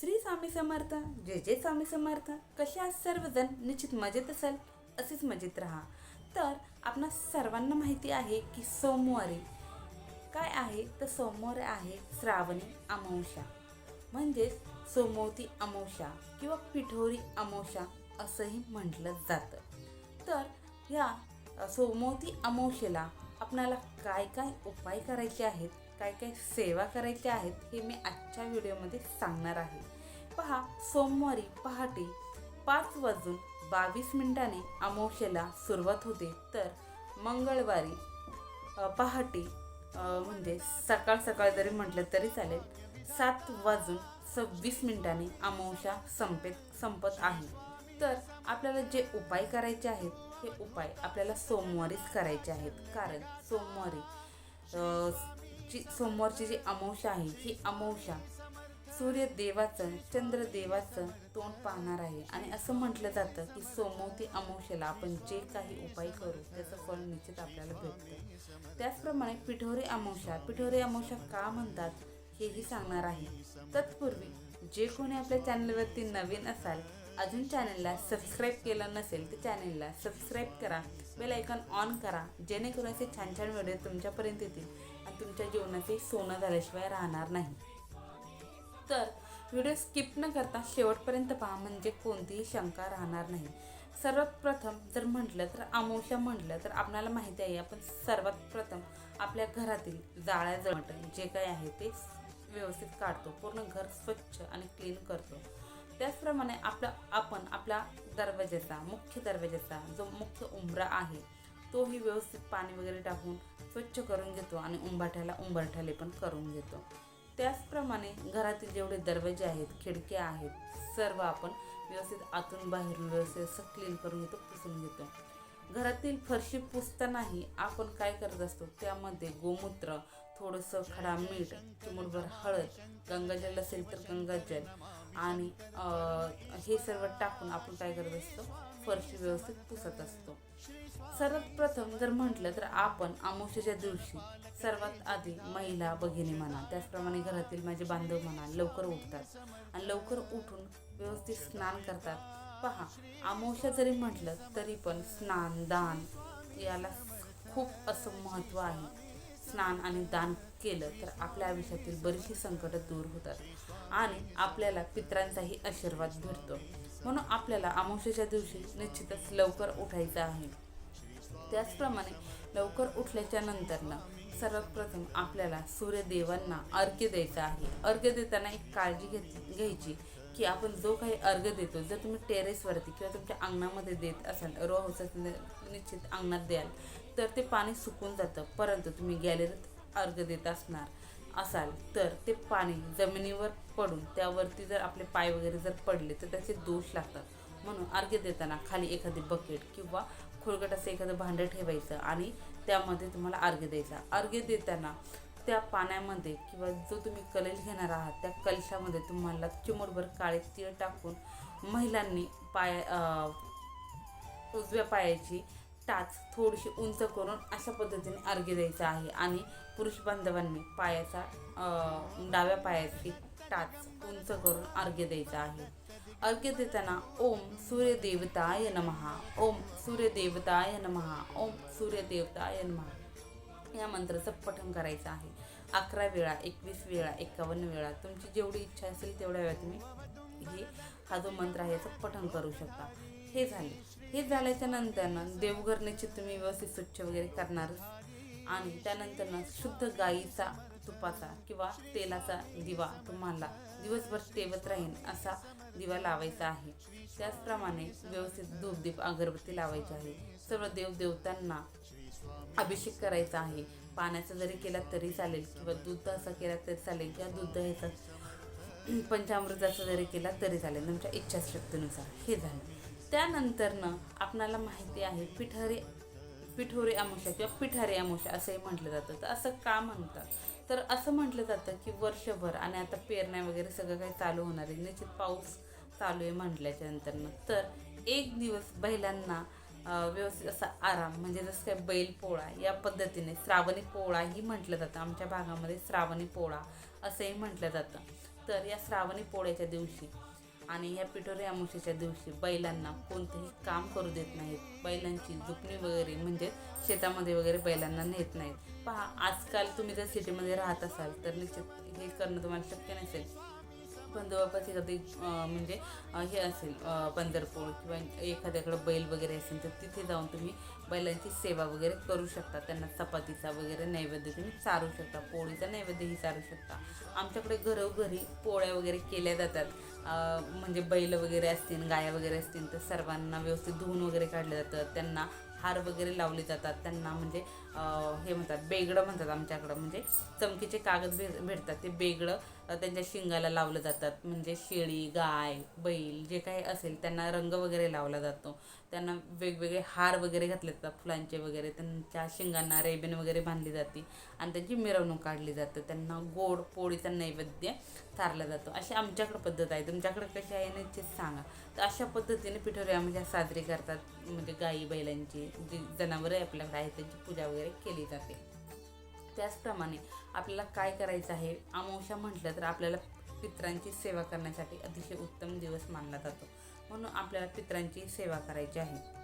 श्री स्वामी समर्थ जय जय स्वामी समर्थ. कसे आज सर्वजण? निश्चित मजेत असाल? असेच मजेत राहा. तर आपणा सर्वांना माहिती आहे की सोमवारी काय आहे? तर सोमवार आहे श्रावणी अमावस्या. म्हणजेच सोमवती अमावस्या किंवा पिठोरी अमावस्या असंही म्हटलं जातं. तर या सोमवती अमावस्येला आपणाला काय काय उपाय करायचे आहेत? काय काय सेवा करायच्या आहेत हे मी आजच्या व्हिडिओमध्ये सांगणार आहे. पहा सोमवारी पहाटे पाच वाजून बावीस मिनिटाने अमावस्येला सुरुवात होते. तर मंगळवारी पहाटे म्हणजे सकाळ सकाळ जरी म्हटलं तरी चालेल सात वाजून सव्वीस मिनिटांनी अमावस्या संपेत संपत आहे. तर आपल्याला जे उपाय करायचे आहेत हे उपाय आपल्याला सोमवारीच करायचे आहेत. कारण सोमवारी जी सोमवारची जी अमावस्या आहे ही अमावस्या सूर्यदेवाचं चंद्रदेवाचं तोंड पाहणार आहे. आणि असं म्हटलं जातं की सोमवती अमावशेला आपण जे काही उपाय करू त्याचं फळ निश्चित आपल्याला भेटतं. त्याचप्रमाणे पिठोरी अमावस्या पिठोरी अमावस्या का म्हणतात हेही सांगणार आहे. तत्पूर्वी जे कोणी आपल्या चॅनलवरती नवीन असाल अजून चॅनलला सबस्क्राईब केलं नसेल तर चॅनलला सबस्क्राईब करा बेल आयकॉन ऑन करा जेणेकरून असे छान छान व्हिडिओ तुमच्यापर्यंत येतील. तुमच्या जीवनाचे सोनं झाल्याशिवाय राहणार नाही. तर व्हिडिओ स्किप न करता शेवटपर्यंत पहा म्हणजे कोणतीही शंका राहणार नाही. सर्वात प्रथम जर म्हटलं तर अमावस्या म्हटलं तर आपल्याला माहिती आहे आपण सर्वात प्रथम आपल्या घरातील जाळ्या जमट जे काही आहे ते व्यवस्थित काढतो पूर्ण घर स्वच्छ आणि क्लीन करतो. त्याचप्रमाणे आपला आपण आपला दरवाज्याचा मुख्य दरवाज्याचा जो मुख्य उंबरा आहे तोही व्यवस्थित पाणी वगैरे टाकून स्वच्छ करून घेतो आणि उंबाठ्याला उंबरठ्याले पण करून घेतो. त्याचप्रमाणे घरातील जेवढे दरवाजे आहेत खिडक्या आहेत सर्व आपण व्यवस्थित आतून बाहेरून व्यवस्थित असं क्लीन करून घेतो पुसून घेतो. घरातील फरशी पुसतानाही आपण काय करत असतो त्यामध्ये गोमूत्र थोडंसं खडा मीठ चिमूटभर हळद गंगाजल असेल तर गंगाजल आणि हे सर्व टाकून आपण काय करत असतो फरशी व्यवस्थित पुसत असतो. सर्वात प्रथम जर म्हटलं तर आपण अमावस्येच्या दिवशी सर्वात आधी महिला भगिनी म्हणा त्याचप्रमाणे घरातील माझे बांधव म्हणा लवकर उठतात. आणि लवकर उठून व्यवस्थित स्नान करतात. पहा अमावस्या जरी म्हटलं तरी पण स्नान दान याला खूप असं महत्त्व आहे. स्नान आणि दान केलं तर आपल्या आयुष्यातील बरीचशी संकटं दूर होतात आणि आपल्याला पित्रांचाही आशीर्वाद भेटतो. म्हणून आपल्याला अमावस्येच्या दिवशी निश्चितच लवकर उठायचं आहे. त्याचप्रमाणे लवकर उठल्याच्या नंतरनं सर्वात प्रथम आपल्याला सूर्यदेवांना अर्घ्य द्यायचं आहे. अर्घ्य देताना एक काळजी घेत घ्यायची की आपण जो काही अर्घ्य देतो जर तुम्ही टेरेसवरती किंवा तुमच्या अंगणामध्ये देत असाल रो हाऊसात निश्चित अंगणात द्याल तर ते पाणी सुकून जातं. परंतु तुम्ही गॅलरीत अर्घ्य देत असणार. असाल तर ते पाणी जमिनीवर पडून त्यावरती जर आपले पाय वगैरे जर पडले तर त्याचे दोष लागतात. म्हणून अर्घ्य देताना खाली एखादी बकेट किंवा खोलगट असं एखादं भांडं ठेवायचं आणि त्यामध्ये तुम्हाला अर्घ्य द्यायचा. अर्घ्य देताना त्या पाण्यामध्ये किंवा जो तुम्ही कलश घेणार आहात त्या कलशामध्ये तुम्हाला चिमूटभर काळे तीळ टाकून महिलांनी पाय उजव्या पायाची टाच थोडीशी उंच करून अशा पद्धतीने अर्घ्य द्यायचं आहे. आणि पुरुष बांधवांनी पायाचा डाव्या पायाची टाच उंच करून अर्घ्य द्यायचा आहे. अर्घ्य देताना ओम सूर्यदेवताय नमहा ओम सूर्यदेवताय नमहा ओम सूर्यदेवताय नमहा या मंत्राचं पठण करायचं आहे. अकरा वेळा एकवीस वेळा एकावन्न वेळा तुमची जेवढी इच्छा असेल तेवढ्या वेळा तुम्ही हे हा जो मंत्र आहे याचं पठण करू शकता. हे झाले. हे झाल्याच्या नंतरनं देवघरणीचे तुम्ही व्यवस्थित स्वच्छ वगैरे करणार आणि त्यानंतरनं शुद्ध गाईचा तुपाचा किंवा तेलाचा दिवा तुम्हाला दिवसभर तेवत राहील असा दिवा लावायचा आहे. त्याचप्रमाणे व्यवस्थित धूपदीप अगरबत्ती लावायची आहे. सर्व देवदेवतांना अभिषेक करायचा आहे. पाण्याचा जरी केला तरी चालेल किंवा दूध असा केला तरी चालेल किंवा दूध ह्याचा पंचामृताचा जरी केला तरी चालेल. तुमच्या इच्छाशक्तीनुसार हे झालं. त्यानंतरनं आपणाला माहिती आहे पिठारी पिठोरी अमावस्या किंवा पिठारी अमावस्या असंही म्हटलं जातं. तर असं का म्हणतात? तर असं म्हटलं जातं की वर्षभर आणि आता पेरण्या वगैरे सगळं काही चालू होणार आहे. निश्चित पाऊस चालू आहे म्हटल्याच्या नंतरनं. तर एक दिवस बैलांना व्यवस्थित असा आराम म्हणजे जसं काय बैल पोळा या पद्धतीने श्रावणी पोळाही म्हटलं जातं. आमच्या भागामध्ये श्रावणी पोळा असंही म्हटलं जातं. तर या श्रावणी पोळ्याच्या दिवशी आणि या पिठोरी अमावस्येच्या दिवशी बैलांना कोणतेही काम करू देत नाहीत. बैलांची जुपणी वगैरे म्हणजे शेतामध्ये वगैरे बैलांना नेत नाहीत. पहा आजकाल तुम्ही जर सिटीमध्ये राहत असाल तर निश्चित हे करणं तुम्हाला शक्य नसेल. पण जवळपास एखादी म्हणजे हे असेल पंढरपूर किंवा एखाद्याकडं बैल वगैरे असेल तर तिथे जाऊन तुम्ही बैलांची सेवा वगैरे करू शकता. त्यांना चपातीचा वगैरे नैवेद्य तुम्ही चारू शकता पोळीचा नैवेद्यही चारू शकता. आमच्याकडे घरोघरी पोळ्या वगैरे केल्या जातात. म्हणजे बैल वगैरे असतील गाया वगैरे असतील तर सर्वांना व्यवस्थित धुवून वगैरे काढलं जातं. त्यांना हार वगैरे लावले जातात. त्यांना म्हणजे हे म्हणतात बेगडं म्हणतात आमच्याकडं. म्हणजे चमकीचे कागद भेट भेटतात. ते बेगडं त्यांच्या शिंगाला लावलं जातात. म्हणजे शेळी गाय बैल जे काही असेल त्यांना रंग वगैरे लावला जातो. त्यांना वेगवेगळे हार वगैरे घातले जातात फुलांचे वगैरे. त्यांच्या शिंगांना रेबीन वगैरे बांधली जाते आणि त्यांची मिरवणूक काढली जाते. त्यांना गोड पोळीचा नैवेद्य सारला जातो. अशी आमच्याकडे पद्धत आहे. तुमच्याकडे कशी आहे निश्चित सांगा. तर अशा पद्धतीने पिठोऱ्या म्हणजे साजरी करतात. म्हणजे गाई बैलांची जी जनावरं आपल्याकडे आहेत त्यांची पूजा वगैरे केली जाते. त्याचप्रमाणे आपल्याला काय करायचं आहे? अमावस्या म्हटलं तर आपल्याला पित्रांची सेवा करण्यासाठी अतिशय उत्तम दिवस मानला जातो. म्हणून आपल्याला पित्रांची सेवा करायची आहे.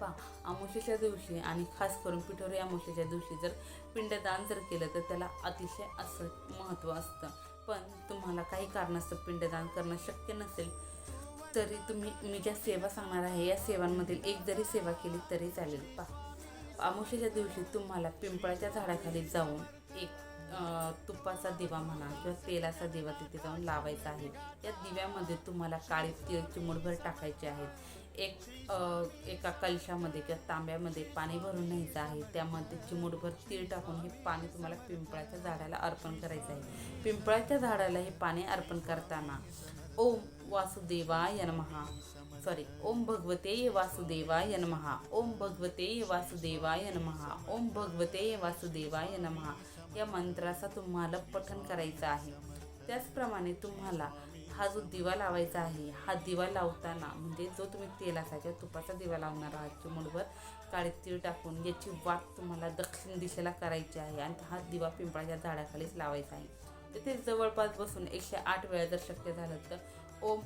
पहा अमावस्येच्या दिवशी आणि खास करून पिठोरी अमावस्येच्या दिवशी जर पिंडदान जर केलं तर त्याला अतिशय असं महत्त्व असतं. पण तुम्हाला काही कारणास्तव पिंडदान करणं शक्य नसेल तरी तुम्ही मी ज्या सेवा सांगणार आहे या सेवांमधील एक जरी सेवा केली तरी चालेल. पहा. अमावशेच्या दिवशी तुम्हाला पिंपळाच्या झाडाखाली जाऊन एक तुपाचा दिवा म्हणा किंवा तेलाचा दिवा तिथे जाऊन लावायचा आहे. या दिव्यामध्ये तुम्हाला काळी तीळ चिमूटभर टाकायचे आहेत एक एका कलशामध्ये किंवा तांब्यामध्ये पाणी भरून न्यायचं आहे. त्यामध्ये चिमूटभर तीळ टाकून हे पाणी तुम्हाला पिंपळाच्या झाडाला अर्पण करायचं आहे. पिंपळाच्या झाडाला हे पाणी अर्पण करताना ओम वासुदेवाय नमः. सॉरी ओम भगवते वासुदेवाय नमहा ओम भगवते वासुदेवाय नमहा ओम भगवते वासुदेवाय नमहा या मंत्राचा तुम्हाला पठन करायचं आहे. त्याचप्रमाणे तुम्हाला हा जो दिवा लावायचा आहे हा दिवा लावताना म्हणजे जो तुम्ही तेलाचा किंवा तुपाचा दिवा लावणार आहात चिमूटभर काळे तीळ टाकून याची वाट तुम्हाला दक्षिण दिशेला करायची आहे आणि हा दिवा पिंपळाच्या झाडाखालीच लावायचा आहे. तिथे जवळपास बसून एकशे आठ वेळा जर शक्य झालं तर ओम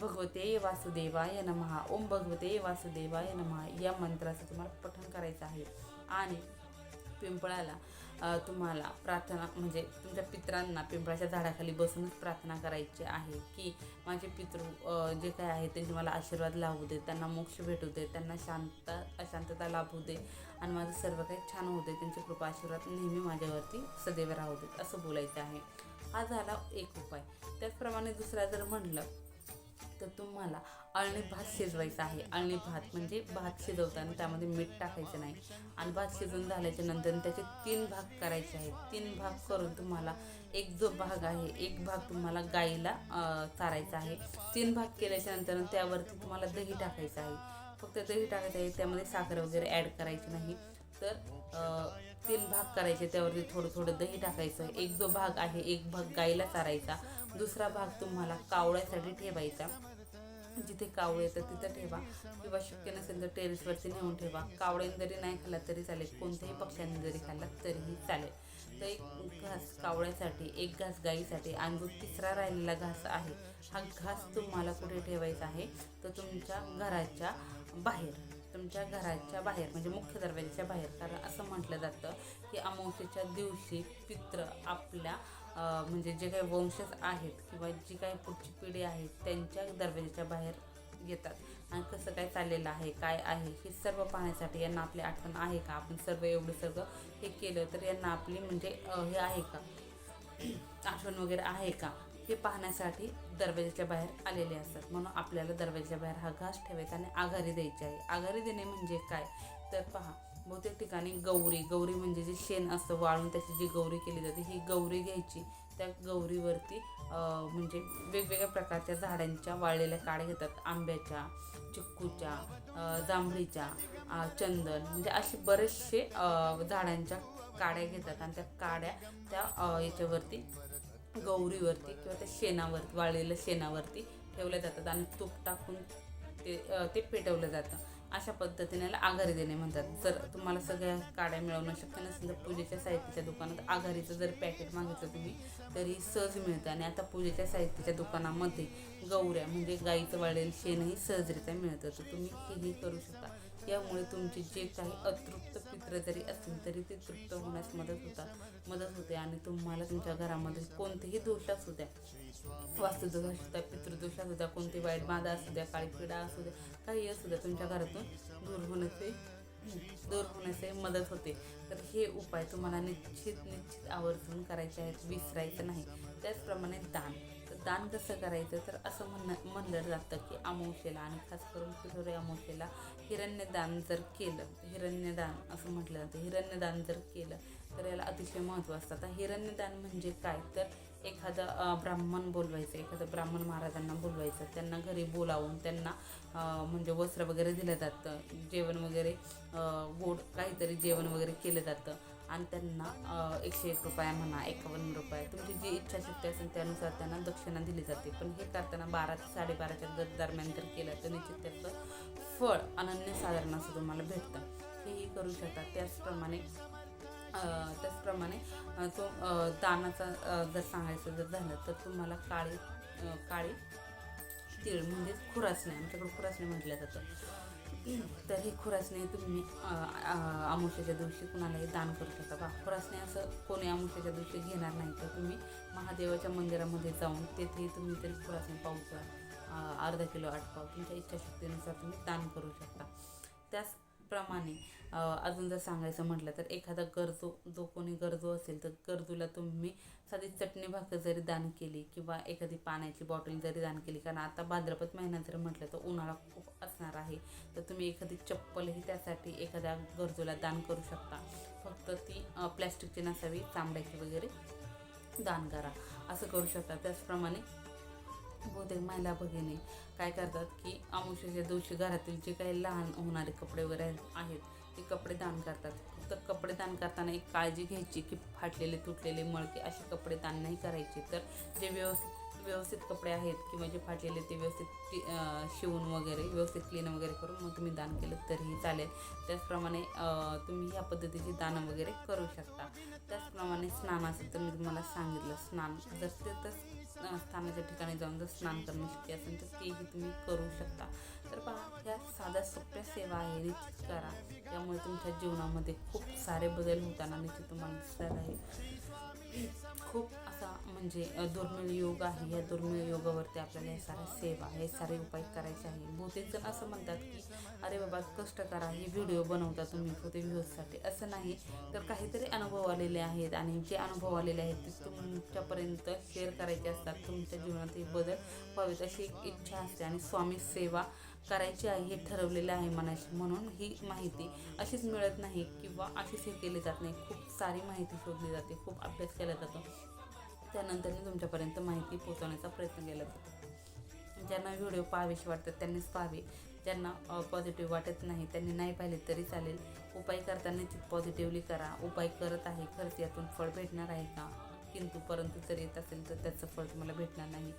भगवते वासुदेवाय नमहा. ओम भगवते वासुदेवाय नमहा. या मंत्राचं तुम्हाला पठण करायचं आहे. आणि पिंपळाला तुम्हाला प्रार्थना म्हणजे तुमच्या पित्रांना पिंपळाच्या झाडाखाली बसूनच प्रार्थना करायची आहे की माझे पितृ जे काय आहे त्यांचे मला आशीर्वाद लाभू दे त्यांना मोक्ष भेटू दे त्यांना शांत अशांतता लाभू दे आणि माझं सर्व काही छान होऊ दे त्यांची कृपा आशीर्वाद नेहमी माझ्यावरती सदैव राहू देत असं बोलायचं आहे. हा झाला एक उपाय. त्याचप्रमाणे दुसरा जर म्हणलं तर तुम्हाला अळणी भात शिजवायचा आहे. अळणी भात म्हणजे भात शिजवताना त्यामध्ये मीठ टाकायचं नाही. आणि भात शिजवून झाल्याच्यानंतर त्याचे तीन भाग करायचे आहेत. तीन भाग करून तुम्हाला एक जो भाग आहे एक भाग तुम्हाला गाईला चारायचा आहे. तीन भाग केल्याच्यानंतर त्यावरती तुम्हाला दही टाकायचं आहे. फक्त दही टाकायचं आहे त्यामध्ये साखर वगैरे ॲड करायची नाही. तर तीन भाग करायचे त्यावरती थोडं थोडं दही टाकायचं एक जो भाग आहे एक भाग गाईला चारायचा दुसरा भाग तुम्हाला कावळ्यासाठी ठेवायचा. जिथे कावळे येतात तिथं ठेवा किंवा शक्य नसेल तर टेरेसवरती नेऊन ठेवा. कावळ्याने जरी नाही खाल्ला तरी चालेल कोणत्याही पक्ष्यांनी जरी खाल्ला तरीही चालेल. तर एक घास कावळ्यासाठी एक घास गाईसाठी आणि जो तिसरा राहिलेला घास आहे हा घास तुम्हाला कुठे ठेवायचा आहे? तर तुमच्या घराच्या बाहेर. तुमच्या घराच्या बाहेर म्हणजे मुख्य दरवाज्याच्या बाहेर कारण असं म्हटलं जातं की अमावस्येच्या दिवशी पित्र आपल्या म्हणजे जे काही वंशज आहेत किंवा जी काही पुढची पिढी आहे त्यांच्या दरवाज्याच्या बाहेर येतात. आणि कसं काय चाललेलं आहे काय आहे हे सर्व पाहण्यासाठी यांना आपली आठवण आहे का? आपण सर्व एवढं सगळं हे केलं तर यांना आपली म्हणजे हे आहे का? आठवण वगैरे आहे का? हे पाहण्यासाठी दरवाजाच्या बाहेर आलेले असतात. म्हणून आपल्याला दरवाजाच्या बाहेर हा घास ठेवायचा आणि आघारी द्यायची आहे. आघारी देणे म्हणजे काय? तर पहा बहुतेक ठिकाणी गौरी गौरी म्हणजे जे शेण असतं वाळून त्याची जी गौरी केली जाते ही गौरी घ्यायची. त्या गौरीवरती म्हणजे वेगवेगळ्या प्रकारच्या झाडांच्या वाळलेल्या काड्या घेतात. आंब्याच्या चिक्कूच्या जांभळीच्या चंदन म्हणजे असे बरेचसे झाडांच्या काड्या घेतात. आणि त्या काड्या त्या याच्यावरती गौरीवरती किंवा त्या शेणावरती वाळलेल्या शेणावरती ठेवल्या जातात आणि तूप टाकून ते ते पेटवलं जातं. अशा पद्धतीने याला आघारी देणे म्हणतात. जर तुम्हाला सगळ्या काड्या मिळवणं शक्य नसेल तर पूजेच्या साहित्याच्या दुकानात आघारीचं जर पॅकेट मागितलं तुम्ही तरी सहज मिळतं. आणि आता पूजेच्या साहित्याच्या दुकानामध्ये गौऱ्या म्हणजे गाईचं वाळलेलं शेणही सहजरित्या मिळतं. तर तुम्ही हेही करू शकता. यामुळे तुमचे जे काही अतृप्त पित्र जरी असतील तरी ते तृप्त होण्यास मदत होतात मदत होते आणि तुम्हाला तुमच्या घरामध्ये कोणतेही दोष असू द्या. वास्तुदोष असू द्या पितृदोष असू द्या कोणती वाईट बाधा असू द्या काळी पिढा असू द्या काही असू द्या तुमच्या घरातून दूर होण्याचे दूर होण्याचे मदत होते. तर हे उपाय तुम्हाला निश्चित निश्चित आवर्जून करायचे आहेत विसरायचं नाही. त्याचप्रमाणे दान. दान कसं करायचं? तर असं म्हण म्हणलं जातं की अमावस्येला आणि खास करून पिठोरी अमावस्येला हिरण्यदान जर केलं हिरण्यदान असं म्हटलं जातं. हिरण्यदान जर केलं तर याला अतिशय महत्त्व असतं. आता हिरण्यदान म्हणजे काय? तर एखादं ब्राह्मण बोलवायचं एखादं ब्राह्मण महाराजांना बोलवायचं. त्यांना घरी बोलावून त्यांना म्हणजे वस्त्र वगैरे दिलं जातं. जेवण वगैरे गोड काहीतरी जेवण वगैरे केलं जातं. आणि त्यांना एकशे एक रुपया म्हणा एकावन्न रुपये तुमची जी इच्छाशक्ती असेल त्यानुसार त्यांना दक्षिणा दिली जाते. पण हे करताना बारा ते साडेबाराच्या दर दरम्यान जर केलं तर निश्चित त्याचं फळ अनन्यसाधारण असं तुम्हाला भेटतं. हेही करू शकता त्याचप्रमाणे त्याचप्रमाणे तो दानाचा जर सांगायचं जर झालं तर तुम्हाला काळी काळी तीळ म्हणजेच खुरासणे आमच्याकडे खुरासणे म्हटलं जातं. तर हे खुरासणे तुम्ही अं, दिवशी कुणालाही दान करू शकता. बा खुरासणे असं कोणी अमावस्येच्या दिवशी घेणार नाही. तर तुम्ही महादेवाच्या मंदिरामध्ये जाऊन तेथेही तुम्ही तरी खुरासणे पाहू अर्धा किलो आठ पाव तुमच्या इच्छाशक्तीनुसार तुम्ही दान करू शकता. त्याच प्रमाणे अजून जर सांगायचं म्हटलं तर एखादा गरजू जो कोणी गरजू असेल तर गरजूला तुम्ही साधी चटणी भाकर जरी दान केली किंवा एखादी पाण्याची बॉटल जरी दान केली कारण आता भाद्रपद महिना जर म्हटलं तर उन्हाळा खूप असणार आहे तर तुम्ही एखादी चप्पलही त्यासाठी एखाद्या गरजूला दान करू शकता. फक्त ती प्लॅस्टिकची नसावी तांब्याची वगैरे दान करा. असं करू शकता. त्याचप्रमाणे बहुतेक महिला भगिनी काय करतात की अमावस्येच्या दिवशी घरातील जे काही लहान होणारे कपडे वगैरे आहेत ते कपडे दान करतात. फक्त कपडे दान करताना एक काळजी घ्यायची की फाटलेले तुटलेले मळके असे कपडे दान नाही करायचे. तर जे व्यवस्थित व्यवस्थित कपडे आहेत किंवा जे म्हणजे फाटलेले ते व्यवस्थित शिवून वगैरे व्यवस्थित क्लीन वगैरे करून मग तुम्ही दान केलं तरीही चालेल. त्याचप्रमाणे तुम्ही ह्या पद्धतीची दानं वगैरे करू शकता. त्याचप्रमाणे स्नानाचं तर मी तुम्हाला सांगितलं स्नान. जर ते तर स्थानाच्या ठिकाणी जाऊन जर स्नान करणं शक्य असेल तर तेही तुम्ही करू शकता. तर पहा ह्या साध्या सोप्या सेवा आहे निश्चित करा. त्यामुळे तुमच्या जीवनामध्ये खूप सारे बदल होताना निश्चित तुम्हाला दिसणार आहे. खूप असा म्हणजे दुर्मिळ योग आहे. या दुर्मिळ योगावरती आपल्याला हे साऱ्या सेवा हे सारे उपाय करायचे आहे बहुतेक जण असं म्हणतात की अरे बाबा कष्ट करा हे व्हिडिओ बनवता तुम्ही होते व्ह्यूजसाठी असं नाही. तर काहीतरी अनुभव आलेले आहेत आणि जे अनुभव आलेले आहेत ते तुमच्यापर्यंत शेअर करायचे असतात. तुमच्या जीवनात हे बदल व्हावेत अशी एक इच्छा असते. आणि स्वामी सेवा करायची आहे हे ठरवलेलं आहे मनाशी म्हणून ही माहिती अशीच मिळत नाही किंवा अशीच हे केली जात नाही. खूप सारी माहिती शोधली जाते खूप अभ्यास केला जातो. त्यानंतर तुमच्यापर्यंत माहिती पोहोचवण्याचा प्रयत्न केला जातो. ज्यांना व्हिडिओ पाहावेशी वाटतात त्यांनीच पाहावे. ज्यांना पॉझिटिव्ह वाटत नाही त्यांनी नाही पाहिले तरी चालेल. उपाय करताना निश्चित पॉझिटिव्हली करा. उपाय करत आहे खरंच यातून फळ भेटणार आहे का? किंतु परंतु जर येत असेल तर त्याचं फळ तुम्हाला भेटणार नाही.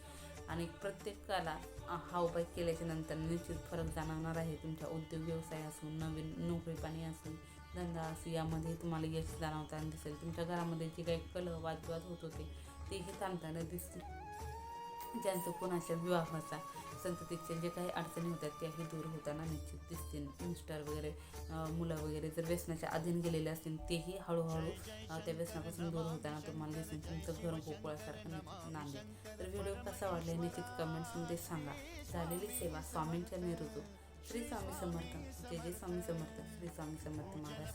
आणि प्रत्येकाला अ, हा उपाय केल्याच्यानंतर निश्चित फरक जाणवणार आहे. तुमच्या उद्योग व्यवसाय असो नवीन नोकरी पाणी असो धंदा असो यामध्ये तुम्हाला यश जाणवताना दिसेल. तुमच्या घरामध्ये जे काही कलह वादविवाद होत होते तेही थांबताना दिसतील. ज्यांचं कोणाच्या विवाहाचा संततीचे जे काही अडचणी होत्या त्याही दूर होताना निश्चित दिसतील. मिस्टर वगैरे मुलं वगैरे जर व्यसनाच्या अधीन गेलेले असतील तेही हळूहळू त्या व्यसनापासून दूर होताना तुम्हाला दिसेल. तुमचं घर गोकुळासारखं नांदेल तर व्हिडिओ कसा वाटला निश्चित कमेंट्समध्ये सांगा. झालेली सेवा स्वामींच्या निरुतो श्री स्वामी समर्थ. जय जय स्वामी समर्थ. श्री स्वामी समर्थ महाराज